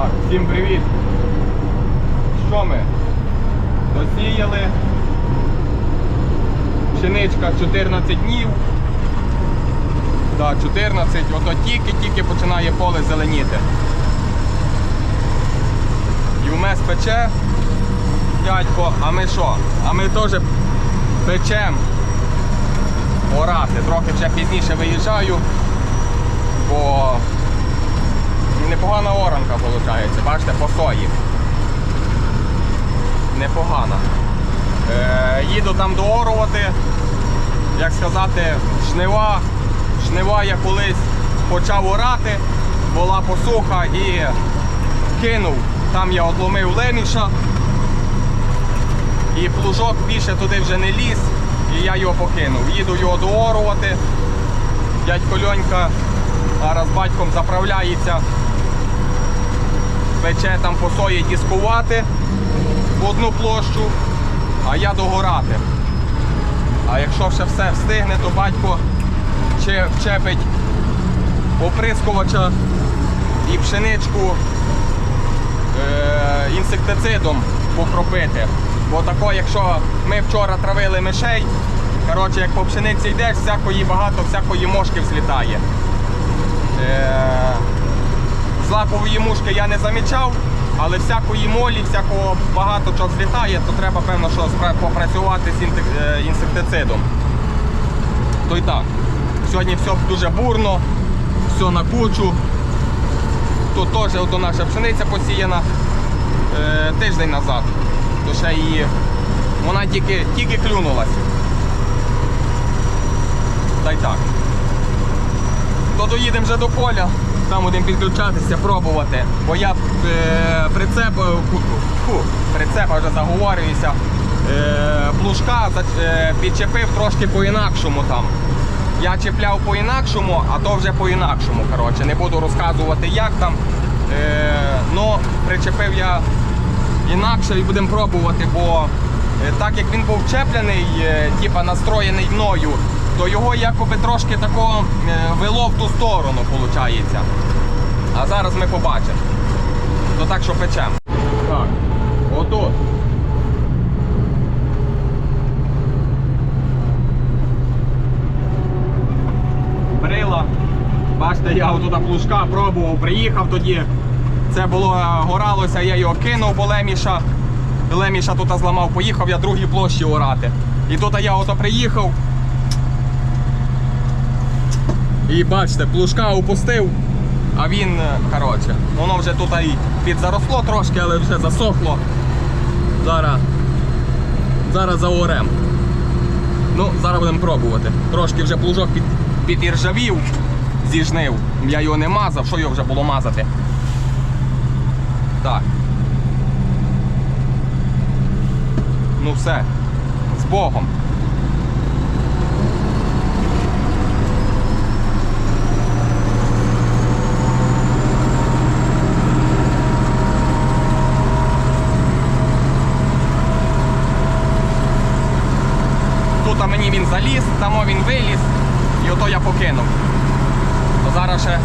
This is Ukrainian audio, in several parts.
Так, всім привіт. Що ми? Досіяли. Пшеничка 14 днів. Так, 14. Ото тільки-тільки починає поле зеленіти. Юмес пече, дядько, а ми що? А ми теж печем орати. Трохи вже пізніше виїжджаю, бо непогана оранка виходить, бачите, по сої. Непогана. Е, їду там доорувати, як сказати, жнива. Жнива я колись почав орати, була посуха і кинув. Там я отломив леміша. І плужок більше туди вже не ліз, і я його покинув. Їду його доорувати. Дядько Льонька зараз батьком заправляється. Пече там по сої дискувати в одну площу, а я догорати. А якщо ще все встигне, то батько вчепить оприскувача і пшеничку е, інсектицидом покропити. Бо тако, якщо ми вчора травили мишей, коротше, як по пшениці йдеш, всякої багато, всякої мошки взлітає. Е, злакової мушки я не замічав, але всякої молі, всякого багато чого злітає, то треба, певно, що попрацювати з е, інсектицидом. То й так. Сьогодні все дуже бурно, все на кучу. Тут теж ото наша пшениця посіяна е, тиждень назад. То ще її вона тільки, тільки клюнулась. Та й так. То доїдемо вже до поля, там будемо підключатися, пробувати. Бо я е, прицеп, е, фу, прицепа вже заговорююся. Е, плужка е, підчепив трошки по-інакшому там. Я чіпляв по-інакшому, а то вже по-інакшому. коротше. Не буду розказувати як там. Е, ну, причепив я інакше і будемо пробувати, бо е, так як він був чеплений, е, типа настроєний мною, то його якоби трошки тако е, вело в ту сторону, виходить. А зараз ми побачимо. То так, що печемо. Так, отут. брила. Бачите, я отуда плужка пробував, приїхав тоді. Це було е, горалося, я його кинув, бо леміша. Леміша тут зламав, поїхав я другій площі орати. І тут я ото приїхав. І бачите, плужка опустив, а він, е, коротше, воно вже тут і підзаросло трошки, але вже засохло. Зараз, зараз заорем. Ну, зараз будемо пробувати. Трошки вже плужок під, підіржавів, зіжнив. Я його не мазав, що його вже було мазати. Так. Ну все. З Богом. Тут мені він заліз, там він виліз, і ото я покинув. То зараз ще.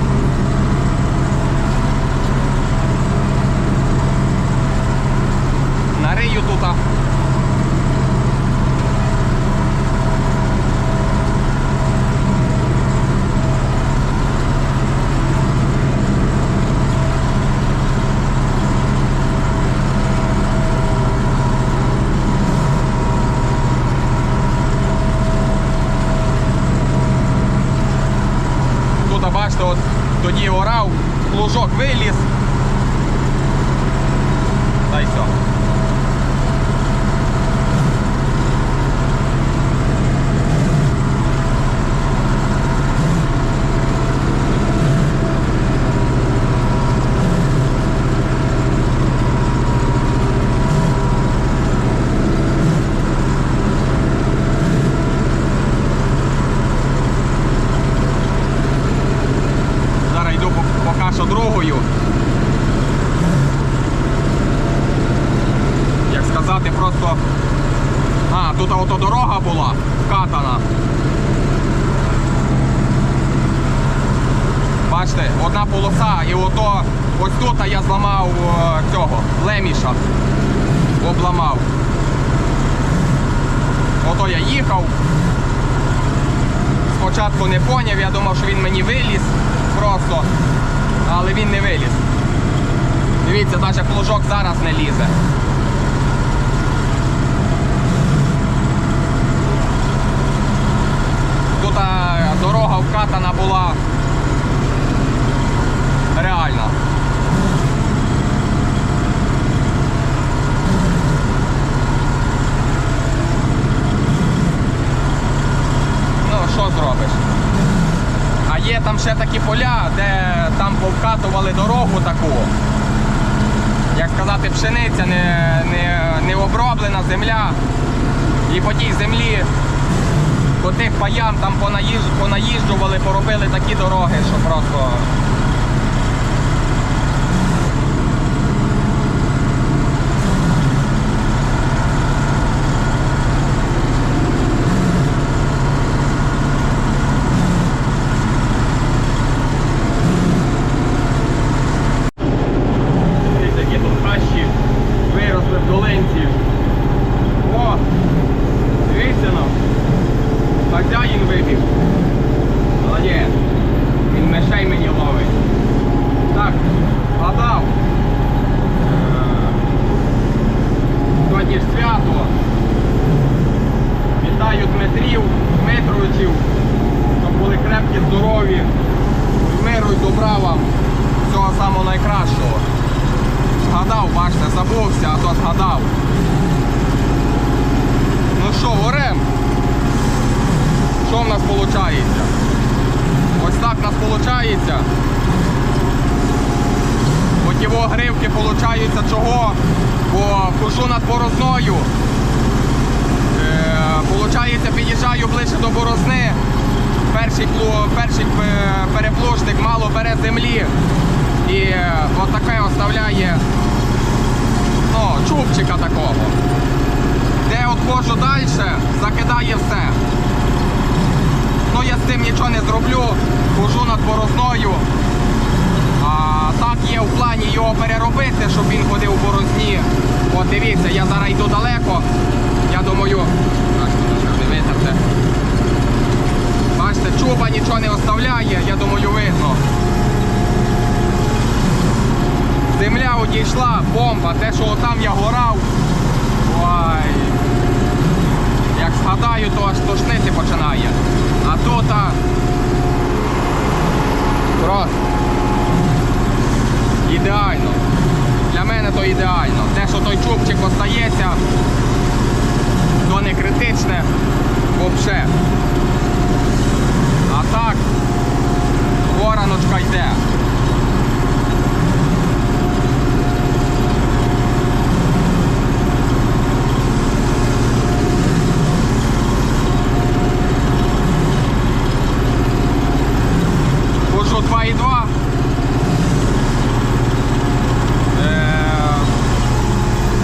Нарию тут. Тут, бачите, от тоді орав, плужок виліз. Та й все. Зараз йду по- поки що другою. Як сказати, просто. А, тут ото дорога була вкатана. бачите, одна полоса, і ото ось тут я зламав е, цього леміша. Обламав. Ото я їхав. Спочатку не поняв, я думав, що він мені виліз просто, але він не виліз. Дивіться, навіть плужок зараз не лізе. Тут дорога вкатана була реальна. Ну, що зробиш? А є там ще такі поля, де там повкатували дорогу таку. Сказати, пшениця не, не, не оброблена земля. І по тій землі, по тих паям там понаїжджували, поробили такі дороги, що просто. Дивіться, які тут хащі виросли в долинці. О! Дивіться нам. Хазяїн вибіг. Молодець. Він мишей мені ловить. Так, гадав. Е, Сьогодні ж свято. Вітаю Дмитрів, Дмитровичів, щоб були крепкі, здорові. Миру й добра вам. Всього самого найкращого. Згадав, бачите, забувся, а то згадав. Ну що, орем? Що в нас виходить? Ось так в нас виходить. От його гривки чого? Бо хожу над борозною. Е, Получається, під'їжджаю ближче до борозни. Перший, перший е, переплужник мало бере землі. І е, от таке оставляє ну, чубчика такого. Де от ходжу далі, закидає все. Ну я з цим нічого не зроблю, хожу над борозною. Є в плані його переробити, щоб він ходив у борозні. От дивіться, я зараз йду далеко. Я думаю, не витерти. Бачите, чуба нічого не оставляє, я думаю, видно. Земля одійшла, бомба, те, що там я горав. Ой. Як згадаю, то аж тошнити починає. А тут а... просто ідеально. Для мене ідеально. Те, що той чубчик остається, то не критичне взагалі. А так, вороночка йде. Ходжу 2,2. Е,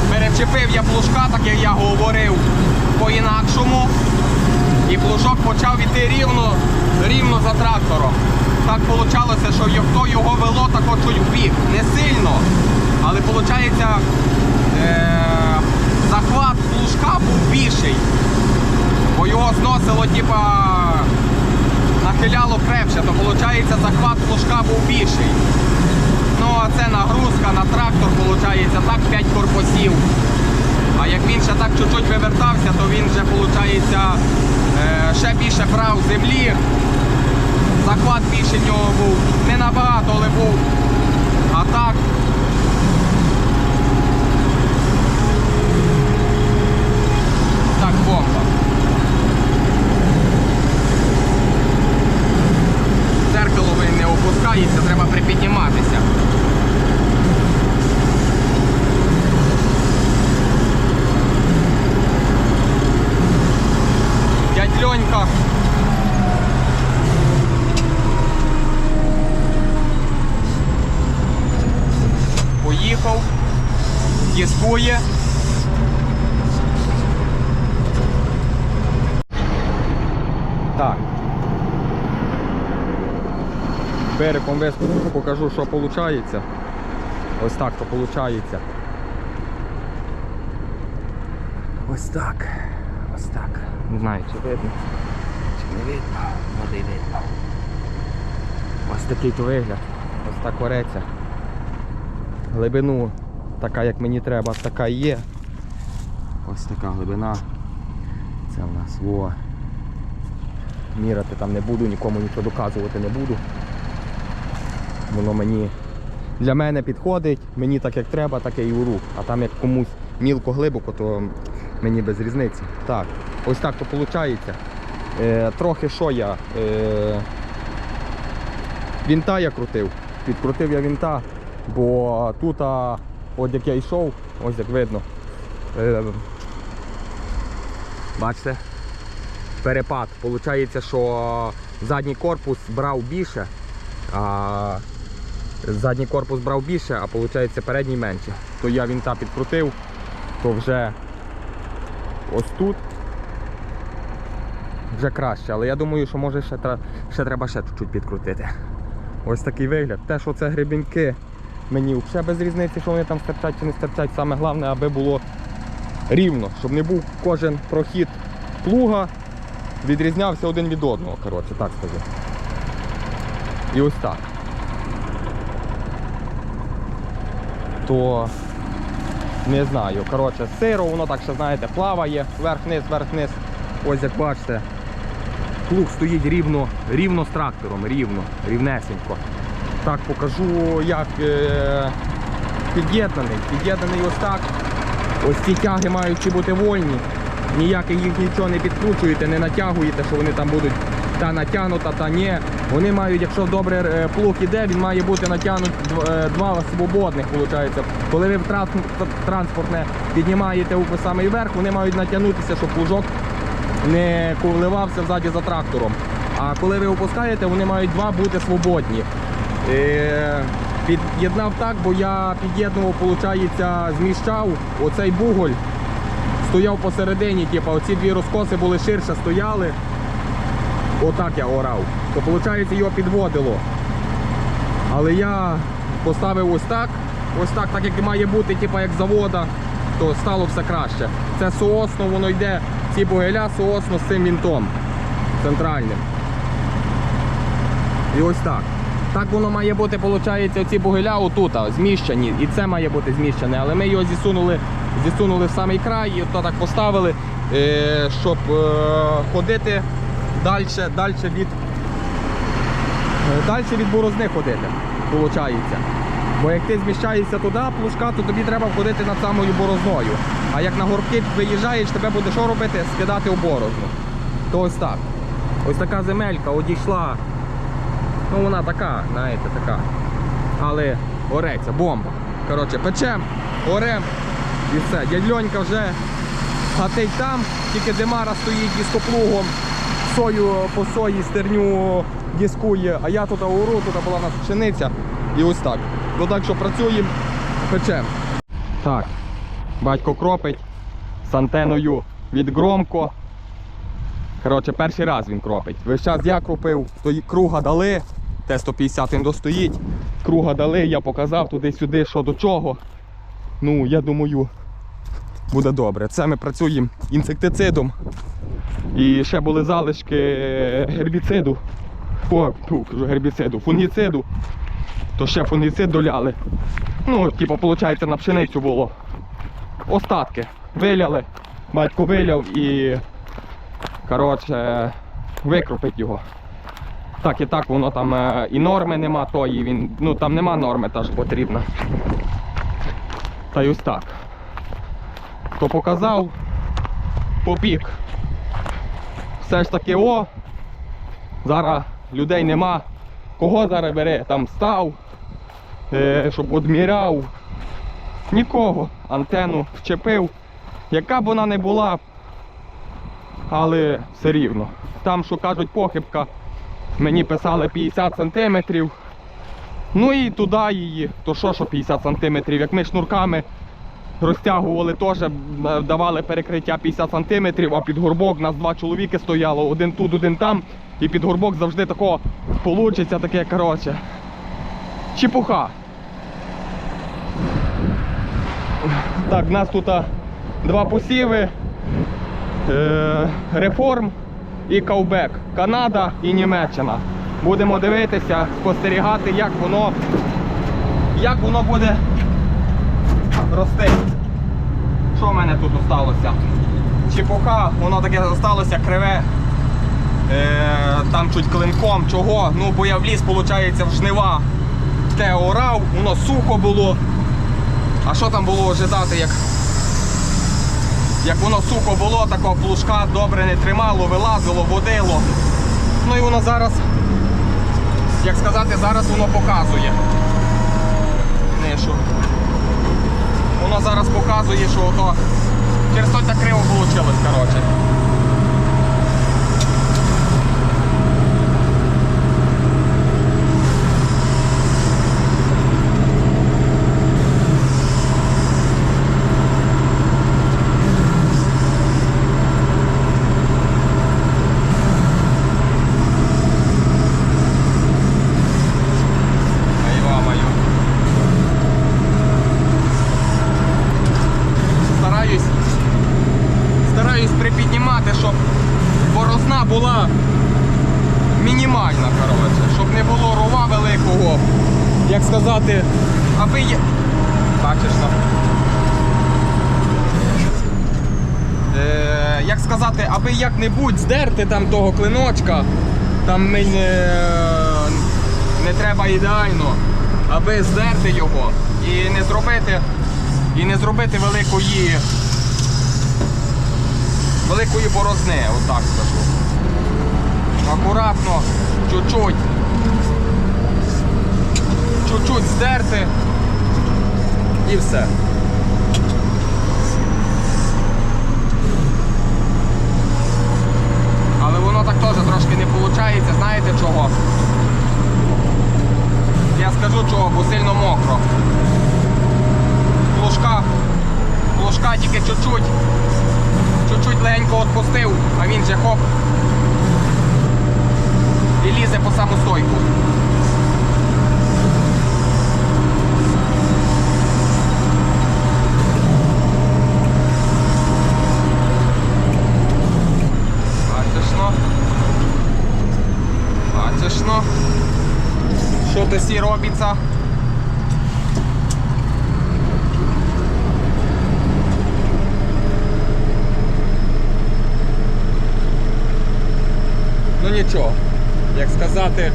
Перечепив я плужка, так як я говорив, по-інакшому. І плужок почав іти рівно, рівно за трактором. Так вийшло, що й- хто його от чуть вбіг. Не сильно, але виходить, е, захват плужка був більший. Бо його зносило, типа, нахиляло крепше, то виходить захват плужка був більший. Ну а це нагрузка на трактор, виходить, так 5 корпусів. А як він ще так чуть-чуть вивертався, то він вже виходить е, ще більше брав землі. Захват більше в нього був. Не набагато, але був. А так. Так, бомба. Дзеркало ви не опускається, треба припідніматися. Дядь Льонька. Поїхав, дискує. Так. берегом вискочу, покажу, що виходить. Ось так то виходить. Ось так. Ось так. Не знаю, чи видно, чи не видно. Води видно. Ось такий то вигляд. Ось так вареться. Глибину, така як мені треба, така є. Ось така глибина. Це в нас во. Міряти там не буду, нікому нічого доказувати не буду. Воно мені для мене підходить, мені так як треба, так я і уру. А там як комусь мілко глибоко, то мені без різниці. Так, ось так то виходить. Е, трохи що я. Е, вінта я крутив. Підкрутив я вінта, бо тут, от як я йшов, ось як видно. Е, бачите? Перепад. Получається, що задній корпус брав більше, а задній корпус брав більше, а виходить передній менше. То я вінта підкрутив, то вже ось тут вже краще. Але я думаю, що може ще, ще треба ще чуть-чуть підкрутити. Ось такий вигляд. Те, що це гребінки, мені взагалі без різниці, що вони там стирчать чи не стирчать. Саме головне, аби було рівно, щоб не був кожен прохід плуга відрізнявся один від одного, коротше, так скажу. І ось так. То не знаю. Коротше, сиро, воно так ще, знаєте, плаває, вверх-вниз, вверх-вниз. Ось як бачите, плуг стоїть рівно, рівно з трактором, рівно, рівнесенько. Так, покажу, як е, під'єднаний. Під'єднаний ось так. Ось ці тяги мають бути вольні. Ніяке їх нічого не підкручуєте, не натягуєте, що вони там будуть та натягнута, та ні. Вони мають, якщо добре е, плуг іде, він має бути натягнут е, два свободних, виходить. Коли ви транспортне піднімаєте у самий верх, вони мають натягнутися, щоб плужок не ковливався ззаді за трактором. А коли ви опускаєте, вони мають два бути свободні. Е, Під'єднав так, бо я під'єднував, зміщав оцей буголь, стояв посередині, типу, оці дві розкоси були ширше, стояли. Отак я орав. То виходить його підводило. Але я поставив ось так, ось так, так як має бути, типу як завода, то стало все краще. Це соосно, воно йде, ці бугеля соосно з цим вінтом центральним. І ось так. Так воно має бути, виходить, оці бугеля отут, зміщені. І це має бути зміщене. Але ми його зісунули, зісунули в самий край і от так поставили, е, щоб е, ходити далі, далі від, далі від борозни ходити, виходить. Бо як ти зміщаєшся туди, плужка, то тобі треба ходити над самою борозною. А як на горбки виїжджаєш, тебе буде що робити? Скидати у борозну. То ось так. Ось така земелька одійшла. Ну вона така, знаєте, така. Але ореться, бомба. Коротше, печем, орем і все. Дядь Льонька вже гатить там, тільки Демара стоїть дископлугом, сою по сої стерню дискує, а я тут ору, тут була нас пшениця. І ось так. Ну так що працюємо, печем. Так, батько кропить з антеною від громко. Коротше, перший раз він кропить. Весь час я кропив, то круга дали, Т-150 він достоїть. Круга дали, я показав туди-сюди, що до чого. Ну, я думаю, буде добре. Це ми працюємо інсектицидом. І ще були залишки гербіциду. О, фу, кажу гербіциду, фунгіциду. То ще фунгіцид доляли. Ну, типу, виходить, на пшеницю було. Остатки. Виляли. Батько виляв і коротше, викропить його. Так і так воно там е, і норми нема тої, він, ну там нема норми та ж потрібна. Та й ось так. То показав, попік. Все ж таки, о, зараз людей нема. Кого зараз бере? Там став, е, щоб одміряв. Нікого. Антенну вчепив. Яка б вона не була, але все рівно. Там, що кажуть, похибка, мені писали 50 сантиметрів. Ну і туди її, то що, що 50 сантиметрів, як ми шнурками розтягували теж, давали перекриття 50 сантиметрів, а під горбок нас два чоловіки стояло, один тут, один там. І під горбок завжди тако получиться таке, коротше. Чепуха. Так, в нас тут два посіви. Е, реформ і Каубек. Канада і Німеччина. Будемо дивитися, спостерігати, як воно, як воно буде рости. Що в мене тут осталося? Чепуха, воно таке залишилося криве. Е, там чуть клинком. Чого? Ну, бо я вліз, виходить, в жнива. Те орав, воно сухо було. А що там було ожидати, як як воно сухо було, такого плужка добре не тримало, вилазило, водило. Ну і воно зараз, як сказати, зараз воно показує. Не, що. Воно зараз показує, що ото через то так криво вийшло, коротше. Айва мою. Стараюсь, стараюсь припіднімати, щоб борозна була мінімальна, коротше, щоб не було рова великого. Як сказати, аби є. Бачиш там. Е, як сказати, аби як-небудь здерти там того клиночка, там ми не, не треба ідеально, аби здерти його і не зробити, і не зробити великої, великої борозни, отак скажу. Акуратно, чуть-чуть, чуть-чуть здерти і все. Але воно так теж трошки не виходить, знаєте чого? Я скажу чого, бо сильно мокро. Плужка, плужка тільки чуть-чуть, чуть-чуть легенько відпустив, а він же хоп. І лізе по саму стойку. Бачиш ну? Бачиш ну? То робиться? Ну нічого, як сказати,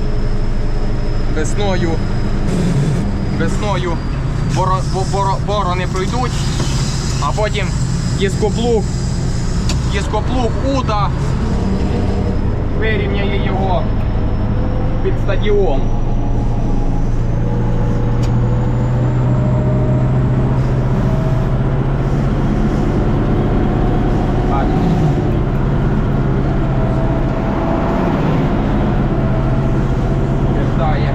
весною, весною боро, бо- боро, борони пройдуть, а потім єскоплуг, єскоплуг Уда вирівняє його під стадіон. Бачиш? Вертає.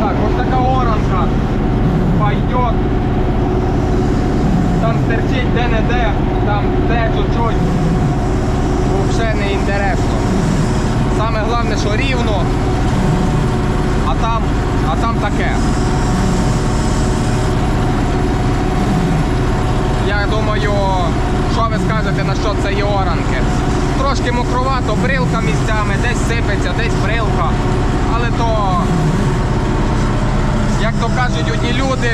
Так, ось така оранка пойдет. Там стерчить де-не-де, там де чуть-чуть. Взагалі не інтересно. Саме головне, що рівно, а там, а там таке. Я думаю, що ви скажете на що цієї оранки? Трошки мокровато, брилка місцями, десь сипеться, десь брилка. Але то як то кажуть одні люди,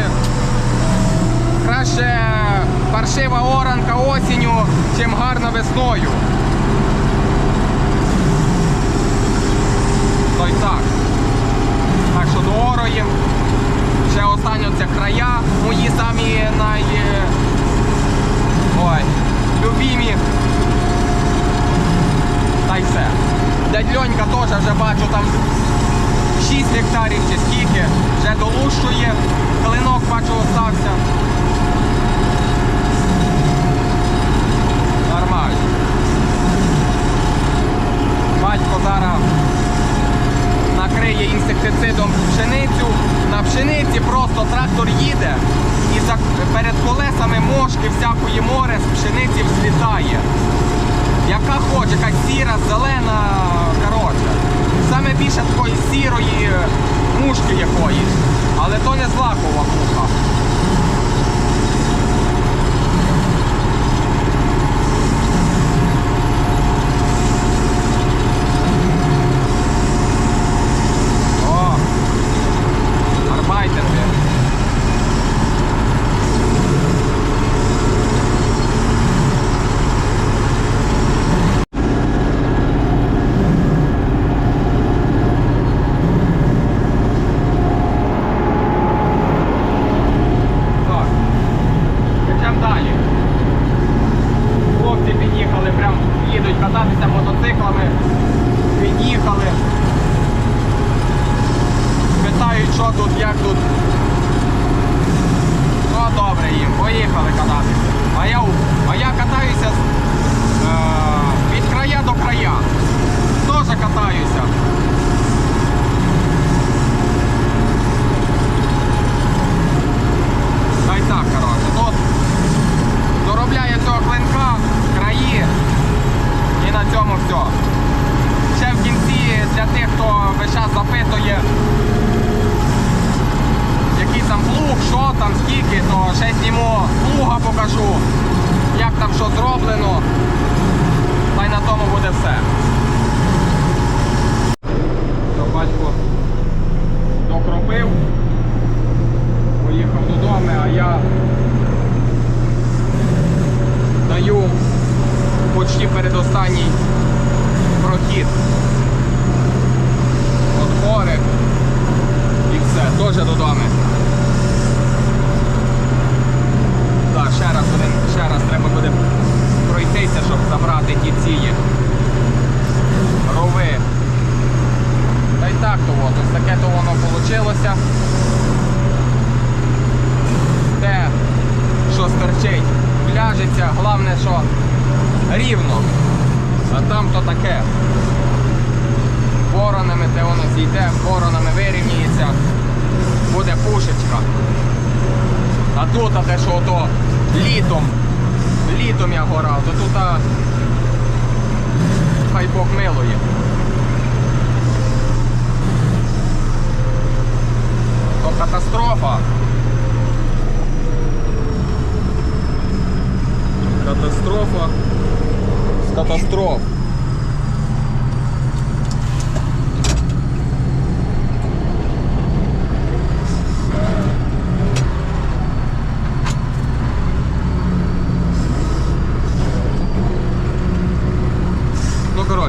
краще паршива оранка осінню, чим гарна весною. То й так. Так що доороєм. Ще останні це края. Ой, любімі. Та й все. Дядь Льонька теж вже бачу там 6 гектарів чи скільки. Вже долущує. Клинок бачу остався. Нормально. Батько зараз накриє інсектицидом пшеницю. На пшениці просто трактор їде перед колесами мошки всякої море з пшениці взлітає. Яка хоче, яка сіра, зелена, коротше. Саме більше такої сірої мушки якоїсь. Але то не злакова муха. О! Арбайтинги. Так. Йдемо далі. Хлопці під'їхали, прям їдуть кататися мотоциклами. Під'їхали. Питають, що тут, як тут. Ну, добре їм, поїхали кататися. А я, у- а я катаюся з, е, від края до края. Теж катаюся. Та й так, коротше. Тут доробляє цього клинка, краї і на цьому все. Ще в кінці для тих, хто весь час запитує, який там плуг, що там, скільки, то ще зніму плуга покажу, як там що зроблено. Та й на тому буде все. То батько докропив, поїхав додому, а я даю почти передостанній прохід. От гори і все, теж додому. Так, ще раз один, ще раз треба буде пройтися, щоб забрати ті цієї рови. Та й так то от, ось таке то воно вийшло. Те, що стерчить, пляжеться, головне, що рівно. А там то таке. Боронами те воно зійде, боронами вирівнюється, буде пушечка. А тут а те, що ото літом, літом я горав, то тут а, хай Бог милує. То катастрофа. Катастрофа з катастроф.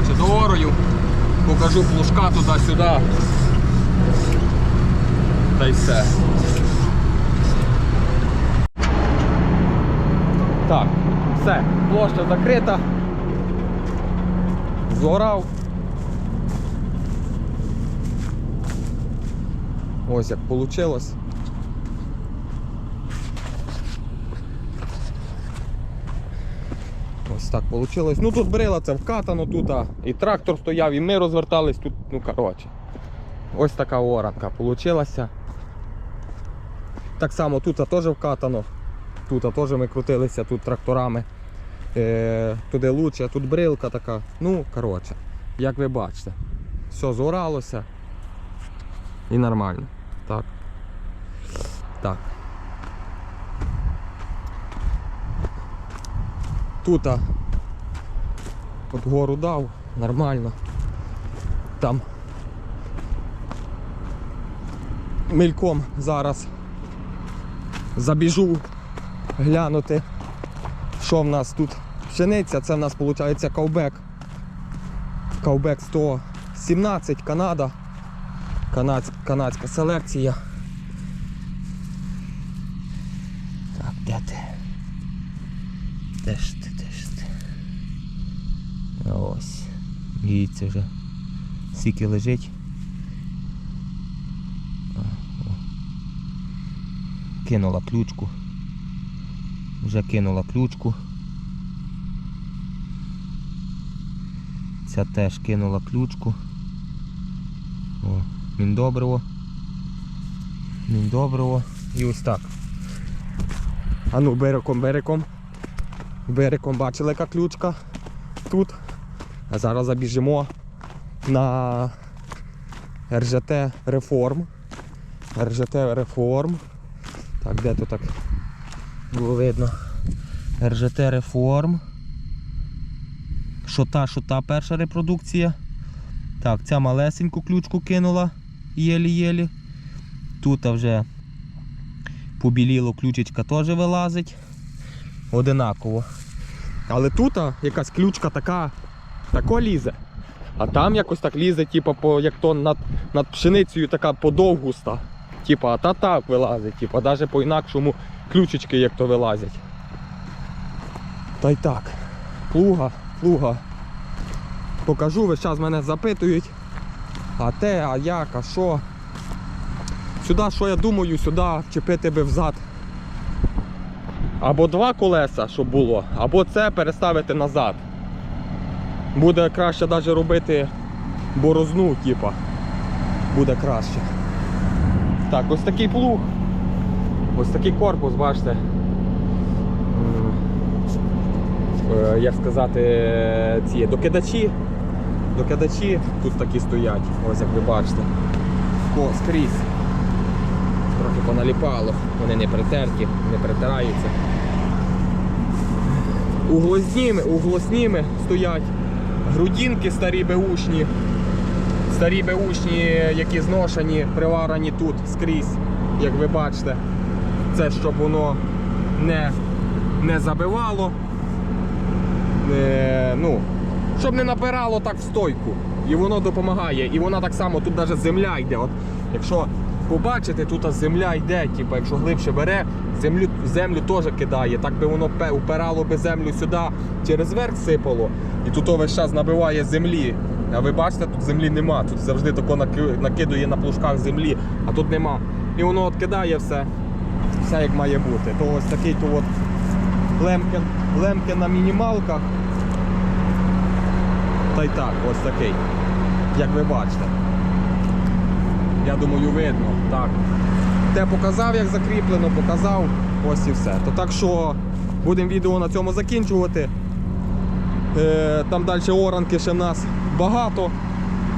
Коротше, доорою, покажу плужка туди-сюди. Та й все. Так, все, площа закрита. Зорав. Ось як вийшло. Так вийшло. Ну тут брила це вкатано тут, і трактор стояв, і ми розвертались тут, ну коротше. Ось така оранка вийшла. Так само тут теж вкатано. Тут теж ми крутилися тут тракторами. Е, туди лучше, тут брилка така. Ну, коротше, як ви бачите, все зоралося і нормально. Так. Так. Тут от гору дав, нормально. Там мельком зараз забіжу глянути, що в нас тут пшениця. Це в нас виходить ковбек. Ковбек 117 Канада. Канадська селекція. гіється вже. Скільки лежить. Кинула ключку. Вже кинула ключку. Ця теж кинула ключку. Він доброго. Він доброго. І ось так. А ну береком, береком. Береком бачили, яка ключка тут. Зараз забіжимо на РЖТ Реформ. РЖТ Реформ. Так, де то так було видно? РЖТ Реформ. Шота, шота перша репродукція. Так, ця малесеньку ключку кинула єлі-єлі. Тут вже побіліло, ключечка теж вилазить. Одинаково. Але тут якась ключка така, тако лізе. А там якось так лізе, типу, по, як то над, над пшеницею така подовгуста. Типа, а та так вилазить, типа, навіть по-інакшому ключечки як то вилазять. Та й так. Плуга, плуга. Покажу, весь час мене запитують. А те, а як, а що? Сюди, що я думаю, сюди вчепити би взад. Або два колеса, щоб було, або це переставити назад. Буде краще навіть робити борозну, типа. Буде краще. Так, ось такий плуг. Ось такий корпус, бачите. Е, Як сказати, ці докидачі. Докидачі тут такі стоять, ось як ви бачите. Скрізь. Трохи поналіпало, вони не притерті, не притираються. Углосніми, углосніми стоять грудінки старі беушні. Старі беушні, які зношені, приварені тут скрізь, як ви бачите. Це щоб воно не, не забивало. Е, ну, щоб не напирало так в стойку. І воно допомагає. І вона так само, тут навіть земля йде. От, якщо побачите, тут земля йде, типу, якщо глибше бере, землю, землю теж кидає. Так би воно упирало би землю сюди, через верх сипало, тут весь час набиває землі. А ви бачите, тут землі нема. Тут завжди тако накидує на плужках землі, а тут нема. І воно от кидає все, все як має бути. То ось такий то от лемкен, лемкен на мінімалках. Та й так, ось такий, як ви бачите. Я думаю, видно. Так. Те показав, як закріплено, показав, ось і все. То так що будемо відео на цьому закінчувати. Е, там далі оранки ще в нас багато,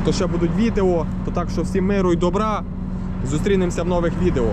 то ще будуть відео. То так що всім миру і добра. Зустрінемося в нових відео.